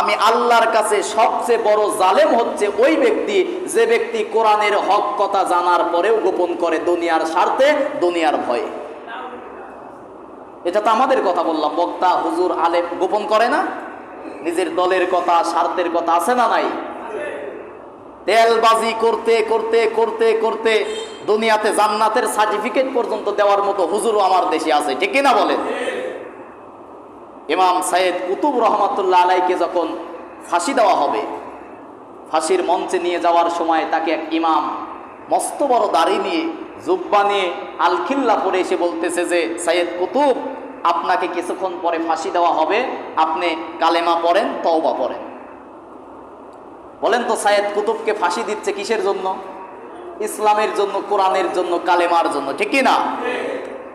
আমি আল্লাহর কাছে সবচেয়ে বড় জালেম হচ্ছে ওই ব্যক্তি, যে ব্যক্তি কোরআনের হক কথা জানার পরেও গোপন করে দুনিয়ার স্বার্থে, দুনিয়ার ভয়ে। এটা তো আমাদের কথা বললাম, বক্তা, হুজুর, আলেম গোপন করে না? নিজের দলের কথা, স্বার্থের কথা আছে না নাই? তেলবাজি করতে করতে করতে করতে দুনিয়াতে জান্নাতের সার্টিফিকেট পর্যন্ত দেওয়ার মতো হুজুরও আমার দেশে আছে, ঠিক না বলেন? ইমাম সাইদ কুতুব রহমতুল্লাহ আলাইকে যখন ফাঁসি দেওয়া হবে, ফাঁসির মঞ্চে নিয়ে যাওয়ার সময় তাকে এক ইমাম মস্ত বড় দাড়ি নিয়ে, জুব্বা নিয়ে আলখিল্লা পরে এসে বলতেছে যে, সাইয়েদ কুতুব, আপনাকে কিছুক্ষণ পরে ফাঁসি দেওয়া হবে, আপনি কালেমা পড়েন, তওবা পড়েন। বলেন তো, সাইয়েদ কুতুবকে ফাঁসি দিচ্ছে কিসের জন্য? ইসলামের জন্য, কোরআনের জন্য, কালেমার জন্য, ঠিক না?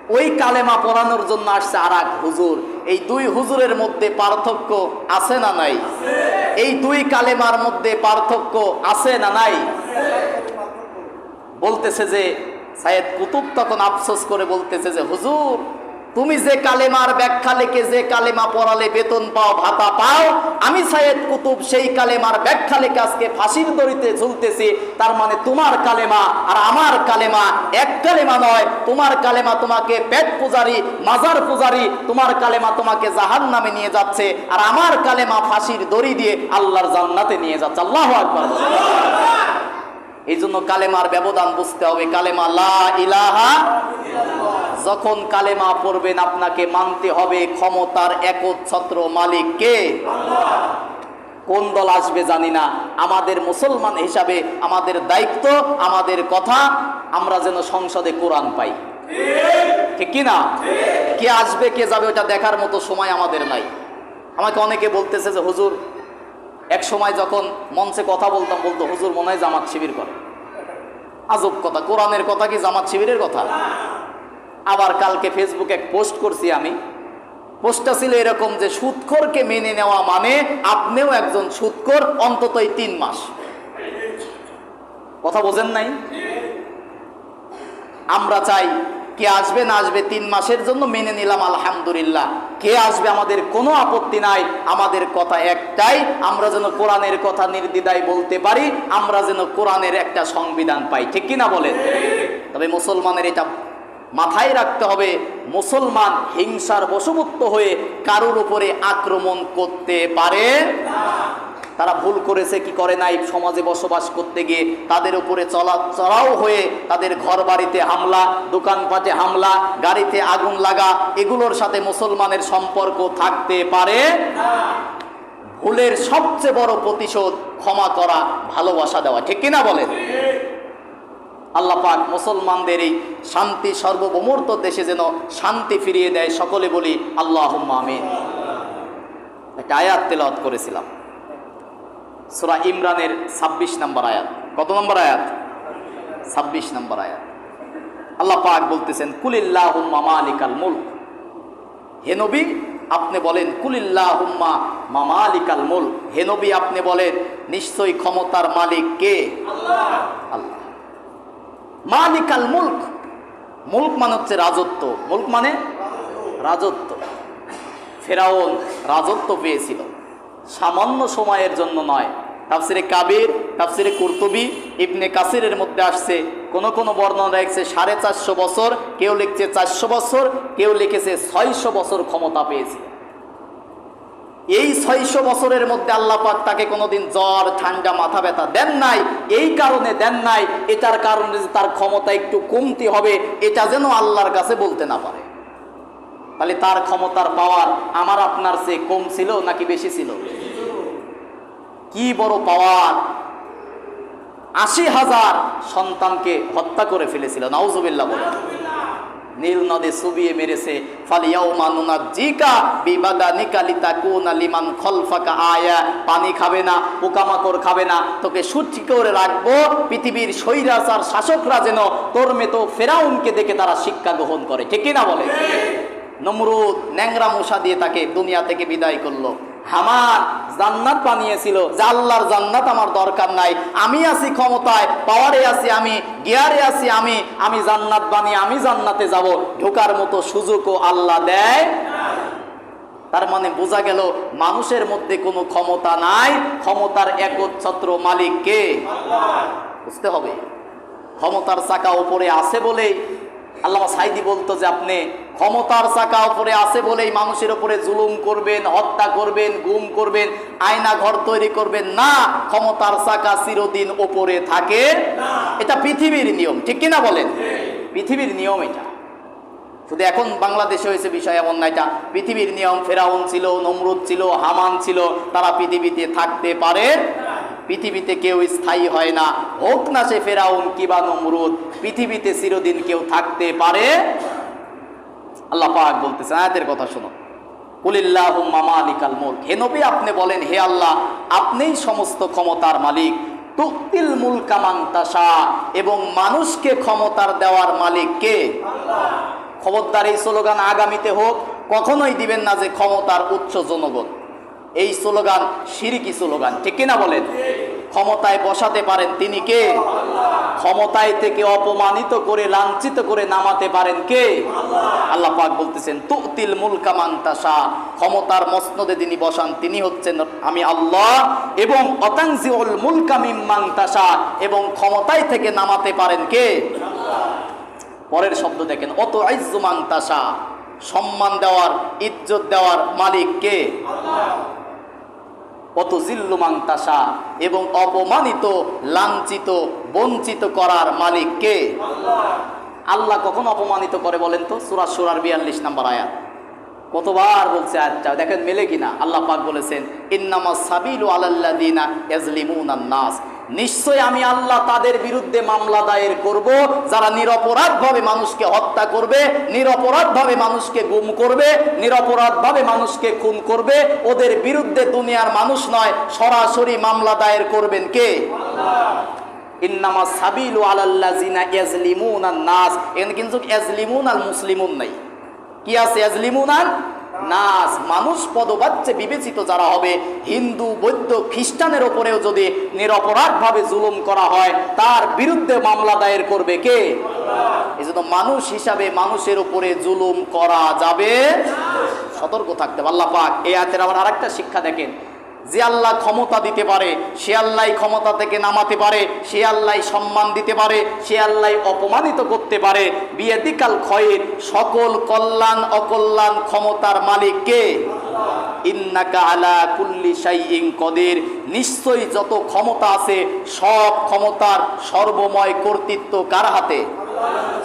ওই কালেমা পড়ানোর জন্য আসছে আর এক হুজুর। এই দুই হুজুরের মধ্যে পার্থক্য আছে না নাই? এই দুই কালেমার মধ্যে পার্থক্য আছে না নাই? বলতেছে যে সায়েদ কুতুব তখন আফসোস করে বলতেছে যে, হুজুর তুমি যে কালেমার ব্যাখ্যা লিখে যে কালেমা পড়ালে বেতন পাও, ভাতা পাও, আমি সায়েদ কুতুব সেই কালেমার ব্যাখ্যা লিখে আজকে ফাঁসির দড়িতে ঝুলতেছি। তার মানে তোমার কালেমা আর আমার কালেমা এক কালেমা নয়। তোমার কালেমা তোমাকে পেট পূজারি, মাজার পূজারি, তোমার কালেমা তোমাকে জাহান নামে নিয়ে যাচ্ছে আর আমার কালেমা ফাঁসির দড়ি দিয়ে আল্লাহর জান্নাতে নিয়ে যাচ্ছে। আল্লাহ আকবার। এই জন্য কালেমার ব্যবধান বুঝতে হবে। কালেমা লা ইলাহা যখন কালেমা পড়বেন আপনাকে মানতে হবে ক্ষমতার একচ্ছত্র মালিক কে? কোন দল আসবে জানি না। আমাদের মুসলমান হিসাবে আমাদের দায়িত্ব আমাদের কথা আমরা যেন সংসদে কোরআন পাই। ঠিক। কি না? কে আসবে কে যাবে ওটা দেখার মতো সময় আমাদের নাই। আমাকে অনেকে বলতেছে যে হুজুর এক সময় যখন মঞ্চে কথা বলতাম বলতো হুজুর মনে হয় জামাত শিবির করে। আজব কথা। কোরআনের কথা কি জামাত শিবিরের কথা? আবার কালকে ফেসবুকে এক পোস্ট করছি আমি। পোস্টটা ছিল এরকম যে সুৎখোরকে মেনে নেওয়া মানে আপনিও একজন সুৎখোর অন্তত এই তিন মাস। কথা বোঝেন নাই? আমরা চাই কে আসবে না আসবে তিন মাসের জন্য মেনে নিলাম আলহামদুলিল্লাহ। কে আসবে আমাদের কোনো আপত্তি নাই আমাদের কথা একটাই আমরা যেন কোরআনের কথা নির্দ্বিধায় বলতে পারি আমরা যেন কোরআনের একটা সংবিধান পাই। ঠিক কিনা বলেন? তবে মুসলমানের এটা মাথায় রাখতে হবে, মুসলমান হিংসার বশবর্ত হয়ে কারোর উপরে আক্রমণ করতে পারে তারা ভুল করেছে, কি করে নাই? সমাজে বসবাস করতে গিয়ে তাদের উপরে চলা, চড়াও হয়ে তাদের ঘর বাড়িতে হামলা, দোকানপাটে হামলা, গাড়িতে আগুন লাগা, এগুলোর সাথে মুসলমানের সম্পর্ক থাকতে পারে ভুলের সবচেয়ে বড় প্রতিশোধ ক্ষমা করা, ভালোবাসা দেওয়া, ঠিক কিনা বলেন? আল্লাহ পাক মুসলমানদের এই শান্তি সর্বভৌমর্ত দেশে যেন শান্তি ফিরিয়ে দেয় সকলে বলি আল্লাহ আমিন। একটা আয়াত তেলাওয়াত করেছিলাম। সুরা ইমরানের ২৬ নম্বর আয়াত। কত নম্বর আয়াত? ২৬ নম্বর আয়াত। আল্লাহ পাক বলতেছেন কুলিল্লাহ মামালিকাল মুলক। হে নবী আপনি বলেন কুলিল্লাহ হুম্মা মামালিকাল মুলক। হে নবী আপনি বলেন নিশ্চয়ই ক্ষমতার মালিক কে? আল্লাহ। মালিকাল মুলক। মুলক মানে হচ্ছে রাজত্ব। মুলক মানে রাজত্ব। ফেরাউন রাজত্ব পেয়েছিল। সামান্য সময়ের জন্য নয়। তাফসিরে কাবির, তাফসিরে কুর্তুবি, ইবনে কাসিরের মধ্যে আসছে। কোন কোনো বর্ণনা লিখছে সাড়ে চারশো বছর, কেউ লিখছে চারশো বছর, কেউ লিখেছে ছয়শো বছর ক্ষমতা পেয়েছে। এই ছয়শো বছরের মধ্যে আল্লাহ পাক তাকে কোনোদিন জ্বর, ঠান্ডা, মাথা ব্যথা দেন নাই। এই কারণে দেন নাই। এটার কারণে যে তার ক্ষমতা একটু কমতি হবে, এটা যেন আল্লাহর কাছে বলতে না পারে। তাহলে তার ক্ষমতার পাওয়ার আমার আপনার চেয়ে কম ছিল নাকি বেশি ছিল? কি বড় পাওয়ার? আশি হাজার সন্তানকে হত্যা করে ফেলেছিল। নাউজুবিল্লাহ বলে নীল নদে সুবিয়ে মেরেছে। ফালিয়াও মানুনা জিকা বিবাদা নিকালিতা কোনা লিমান খলফাকা আয়া। পানি খাবে না পোকামাকড় খাবে না তোকে সুঠি করে রাখব। পৃথিবীর স্বৈরাচার শাসকরা যেন তোর মেতো ফেরাউনকে দেখে তারা শিক্ষা গ্রহণ করে। ঠিক না বলে? নমরুদ ন্যাংরা মশা দিয়ে তাকে দুনিয়া থেকে বিদায় করল। হামান জান্নাত বানিয়েছিল, যে আল্লাহর জান্নাত আমার দরকার নাই। আমি আছি ক্ষমতায় পাওয়ারে আছি আমি গিয়ারে আছি আমি আমি জান্নাত বানিয়ে আমি জান্নাতে যাব। ঢোকার মতো সুযোগও আল্লাহ দেয় তার মানে বোঝা গেল, মানুষের মধ্যে কোনো ক্ষমতা নাই। ক্ষমতার একচ্ছত্র মালিক কে? বুঝতে হবে। ক্ষমতার চাকা উপরে আছে বলেই আল্লাহ সাইদি বলতো যে আপনি ক্ষমতার চাকা উপরে আছে বলেই মানুষের উপরে জুলুম করবেন হত্যা করবেন গুম করবেন আয়না ঘর তৈরি করবেন। না ক্ষমতার চাকা চিরদিন ওপরে থাকে। এটা পৃথিবীর নিয়ম ঠিক কিনা বলেন? পৃথিবীর নিয়ম এটা। শুধু এখন বাংলাদেশে হয়েছে বিষয় এমন না এটা পৃথিবীর নিয়ম ফেরাউন ছিল নমরুদ ছিল হামান ছিল তারা পৃথিবীতে থাকতে পারে। পৃথিবীতে কেউ স্থায়ী হয় না। হোক না সে ফেরাউন কিবা নমরুদ, পৃথিবীতে চিরদিন কেউ থাকতে পারে? আল্লাহ পাক বলতেছে, আয়াতের কথা শোনো। কুলিল্লাহুম্মা মালিকাল মুলক। হে নবী, আপনি বলেন, হে আল্লাহ, আপনিই সমস্ত ক্ষমতার মালিক। তুক্তিল মুলকা মান তাশা, এবং মানুষকে ক্ষমতার দেওয়ার মালিক কে? খবরদার এই স্লোগান আগামীতে হোক, কখনোই দিবেন না যে ক্ষমতার উচ্চ জনগণ। এই স্লোগান সিরিকি স্লোগান, ঠিক কিনা বলেন? ক্ষমতায় বসাতে পারেন তিনি কে? ক্ষমতায় থেকে অপমানিত করে, লাঞ্ছিত করে নামাতে পারেন কে? আল্লাহ পাক বলতেছেন, তুতিল মুলকা মান্তাসা ক্ষমতার মসনদে তিনি বসান, তিনি হচ্ছেন আমি আল্লাহ এবং অতাংজিউল মুলকা মিম্মান্তাসা এবং ক্ষমতায় থেকে নামাতে পারেন কে? পরের শব্দ দেখেন, অত আইজুমান তাসা সম্মান দেওয়ার, ইজ্জত দেওয়ার মালিক কে? অত জিল্লুমান তাসা এবং অপমানিত লাঞ্ছিত বঞ্চিত করার মালিক কে? আল্লাহ। কখন অপমানিত করে বলেন তো? সুরা সুরার বিয়াল্লিশ নাম্বার আয়াত। কতবার বলছে আচ্ছা দেখেন মেলে কিনা? আল্লাহ পাক বলেছেন ইন্নামা সাবিল আল্লাহ আলাল্লাদিনা ইয়াজলিমুনান নাস। নিশ্চয় আমি আল্লাহ তাদের বিরুদ্ধে মামলা দায়ের করব, যারা নিরপরাধভাবে মানুষকে হত্যা করবে, নিরপরাধভাবে মানুষকে গুম করবে, নিরপরাধভাবে মানুষকে খুন করবে, ওদের বিরুদ্ধে দুনিয়ার মানুষ নয়, সরাসরি মামলা দায়ের করবেন কে? ইন্নামা সাবিলু কিন্তু মুসলিমুন নাই। কি আছে নাস মানুষ পদবাচ্যে বিবেচিত যারা হবে, হিন্দু, বৌদ্ধ, খ্রিস্টানের ওপরেও যদি নিরপরাধভাবে জুলুম করা হয়, তার বিরুদ্ধে মামলা দায়ের করবে কে? এই জন্য মানুষ হিসাবে মানুষের ওপরে জুলুম করা যাবে সতর্ক থাকতে। আল্লাহ পাক এই আয়াতের আবার আরেকটা শিক্ষা দেখেন। যে আল্লাহ ক্ষমতা দিতে পারে, সে আল্লাহ ক্ষমতা থেকে নামাতে পারে, সে আল্লাহ সম্মান দিতে পারে, সে আল্লাহ অপমানিত করতে পারে। বিয়েদিকাল ক্ষয়ের সকল কল্যাণ, অকল্যাণ ক্ষমতার মালিক কে? ইন্নাকা আলা নিশ্চয়ই যত ক্ষমতা আছে, সব ক্ষমতার সর্বময় কর্তৃত্ব কার হাতে?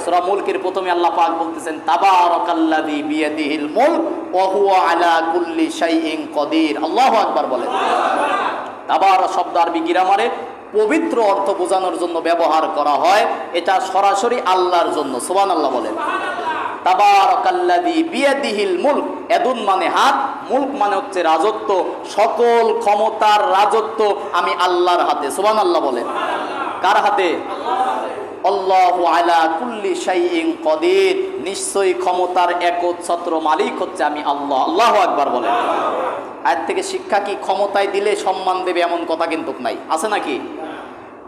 সূরা মুলকের প্রথমে আল্লাহ পাক বলতেছেন, তাবারাকাল্লাযী বিয়াদিহিল মুলক ওয়া হুয়া আলা কুল্লি শাইইন কদির। আল্লাহু আকবার তাবার শব্দ আরবি গ্রামারে পবিত্র অর্থ বোঝানোর জন্য ব্যবহার করা হয়। এটা সরাসরি আল্লাহর জন্য, সুবহানাল্লাহ বলেন। তাবারাকাল্লাযী বিয়াদিহিল মুলক, এদুন মানে হাত, মুলক মানে হচ্ছে রাজত্ব। সকল ক্ষমতার রাজত্ব আমি আল্লাহর হাতে, সুবহানাল্লাহ বলেন। কার হাতে? আল্লাহ আলা কুল্লি কদির। নিশ্চয়ই ক্ষমতার একচ্ছত্র মালিক হচ্ছে আমি আল্লাহ। আল্লাহু আকবার বলেন। আজ থেকে শিক্ষা কি ক্ষমতায় দিলে সম্মান দেবে এমন কথা কিন্তু নাই। আছে নাকি?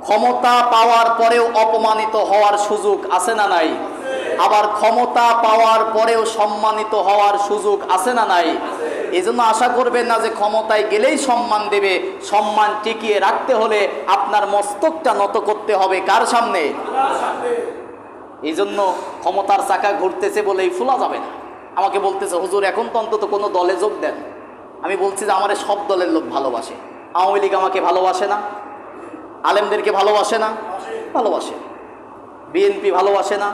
ক্ষমতা পাওয়ার পরেও অপমানিত হওয়ার সুযোগ আছে না নাই? আবার ক্ষমতা পাওয়ার পরেও সম্মানিত হওয়ার সুযোগ আছে না নাই? এই জন্য আশা করবেন না যে ক্ষমতায় গেলেই সম্মান দেবে। সম্মান টিকিয়ে রাখতে হলে আপনার মস্তকটা নত করতে হবে। কার সামনে? এই জন্য ক্ষমতার চাকা ঘুরতেছে বলেই ফোলা যাবে না। আমাকে বলতেছে, হুজুর, এখন তো অন্তত কোনো দলে যোগ দেন। আমি বলছি যে, আমার সব দলের লোক ভালোবাসে। আওয়ামী লীগ আমাকে ভালোবাসে না। আলেমদেরকে ভালোবাসে না। ভালোবাসে। বিএনপি ভালোবাসে না।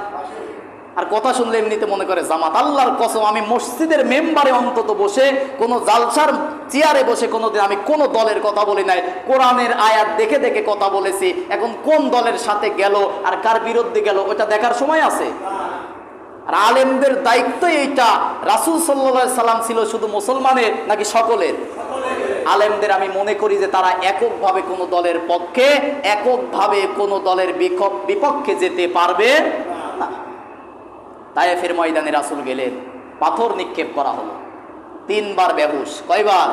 আর কথা শুনলে এমনিতে মনে করে, জামাত আল্লাহর কসম, আমি মসজিদের মেম্বারে অন্তত বসে, কোনো জালসার চেয়ারে বসে কোনোদিন আমি কোনো দলের কথা বলি নাই। কোরআনের আয়াত দেখে দেখে কথা বলেছি, এখন কোন দলের সাথে গেল আর কার বিরুদ্ধে গেল, ওটা দেখার সময় আছে। আর আলেমদের দায়িত্ব এইটা, রাসুল সাল্লা সাল্লাম ছিল শুধু মুসলমানের নাকি সকলের? আলেমদের আমি মনে করি যে তারা এককভাবে কোনো দলের পক্ষে, এককভাবে কোনো দলের বিপক্ষে যেতে পারবে না। তায়েফের ময়দানে রাসুল গেলেন। পাথর নিক্ষেপ করা হলো। তিনবার বেহুশ। কয়বার?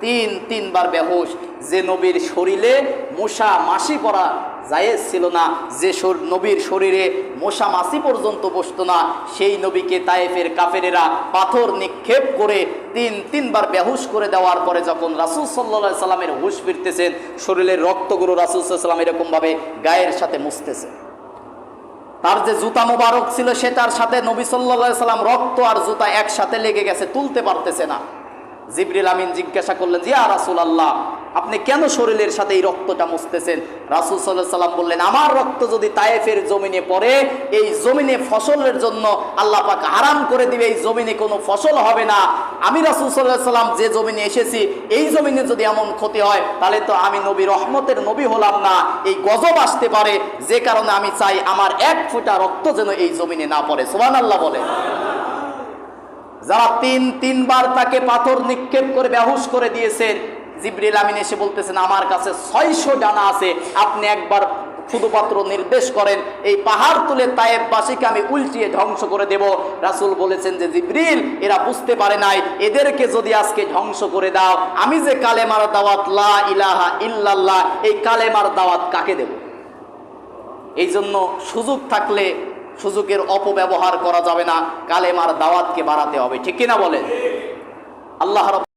তিন তিনবার বেহুশ। যে নবীর শরীরে মশা মাসি পড়া জায়েজ ছিল না যে নবীর শরীরে মশা মাসি পর্যন্ত বসতো না সেই নবীকে তায়েফের কাফেরেরা পাথর নিক্ষেপ করে তিন তিনবার বেহুশ করে দেওয়ার পরে যখন রাসুল সাল্লা সাল্লামের হুশ ফিরতেছেন শরীরের রক্তগুলো রাসুল সাল্লাম এরকমভাবে গায়ের সাথে মুছতেছে। তার যে জুতা মোবারক ছিল সেটার সাথে নবী সাল্লা সাল্লাম রক্ত আর জুতা একসাথে লেগে গেছে, তুলতে পারতেছে না। জিবরিল আমিন জিজ্ঞাসা করলেন জিয়া রাসুল আল্লাহ আপনি কেন শরীরের সাথে এই রক্তটা মুছতেছেন? রাসুল সাল্লাহ সাল্লাম বললেন, আমার রক্ত যদি তায়েফের জমিনে পড়ে, এই জমিনে ফসলের জন্য আল্লাহ পাক হারাম করে দিবে, এই জমিনে কোনো ফসল হবে না। আমি রাসুল সাল্লাহ সাল্লাম যে জমিনে এসেছি, এই জমিনে যদি এমন ক্ষতি হয়, তাহলে তো আমি নবী, রহমতের নবী হলাম না। এই গজব আসতে পারে, যে কারণে আমি চাই আমার এক ফোঁটা রক্ত যেন এই জমিনে না পড়ে। সোহান আল্লাহ বলে যারা তিন, তিনবার তাকে পাথর নিক্ষেপ করে, বেহুশ করে দিয়েছেন জিবরিল আমিন এসে বলতেছেন, আমার কাছে ছয়শো ডানা আছে, আপনি একবার শুধুমাত্র নির্দেশ করেন, এই পাহাড় তুলে তায়েববাসীকে আমি উল্টিয়ে ধ্বংস করে দেব। রাসূল বলেছেন যে, জিবরিল, এরা বুঝতে পারে নাই। এদেরকে যদি আজকে ধ্বংস করে দাও, আমি যে কালেমার দাওয়াত, লা ইলাহা ইল্লাল্লাহ, এই কালেমার দাওয়াত কাকে দেব? এই জন্য সুযোগ থাকলে সুযোগের অপব্যবহার করা যাবে না। কালেমার দাওয়াতকে বাড়াতে হবে। ঠিক কিনা বলেন? আল্লাহ রব